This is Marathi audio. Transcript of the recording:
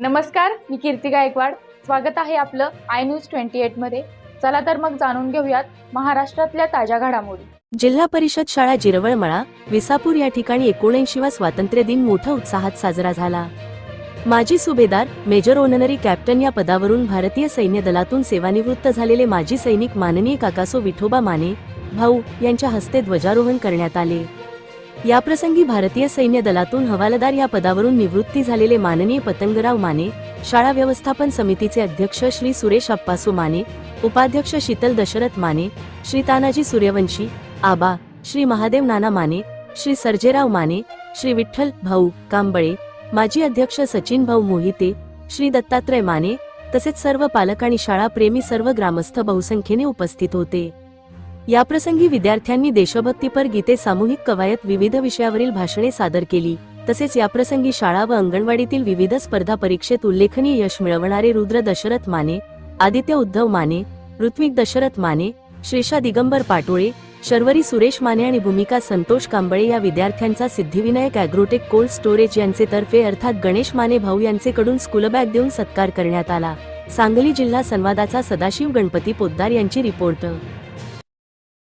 नमस्कार मी कीर्ती गायकवाड. स्वागत आहे आपलं आय न्यूज ट्वेंटी मध्ये. चला तर मग जाणून घेऊयात महाराष्ट्रातल्या ताज्या घडामोडी. जिल्हा परिषद शाळा जिरवळमळा विसापूर या ठिकाणी एकोणऐंशीवा स्वातंत्र्य दिन मोठ्या उत्साहात साजरा झाला. माजी सुभेदार मेजर ओननरी कॅप्टन या पदावरून भारतीय सैन्य दलातून सेवानिवृत्त झालेले माजी सैनिक माननीय काकासो विठोबा माने भाऊ यांच्या हस्ते ध्वजारोहण करण्यात आले. याप्रसंगी भारतीय सैन्य दलातून हवालदार या पदावरून निवृत्ती झालेले माननीय पतंगराव माने शाळा व्यवस्थापन समितीचे अध्यक्ष श्री सुरेश अप्पासू माने उपाध्यक्ष शीतल दशरथ माने श्री तानाजी सूर्यवंशी आबा श्री महादेव नाना माने श्री सर्जेराव माने श्री विठ्ठल भाऊ कांबळे माजी अध्यक्ष सचिन भाऊ मोहिते श्री दत्तात्रय माने तसेच सर्व पालक आणि शाळा प्रेमी सर्व ग्रामस्थ बहुसंख्येने उपस्थित होते. याप्रसंगी विद्यार्थ्यांनी देशभक्तीपर गीते सामूहिक कवायत विविध विषयावरील भाषणे सादर केली. तसेच याप्रसंगी शाळा व अंगणवाडीतील विविध स्पर्धा परीक्षेत उल्लेखनीय यश मिळवणारे रुद्र दशरथ माने आदित्य उद्धव माने ऋत्विक दशरथ माने श्रीषा दिगंबर पाटोळे शर्वरी सुरेश माने आणि भूमिका संतोष कांबळे या विद्यार्थ्यांचा सिद्धिविनायक अॅग्रोटेक कोल्ड स्टोरेज यांचे तर्फे अर्थात गणेश माने भाऊ यांचेकडून स्कूलबॅग देऊन सत्कार करण्यात आला. सांगली जिल्हा संवादाचा सदाशिव गणपती पोद्दार यांची रिपोर्ट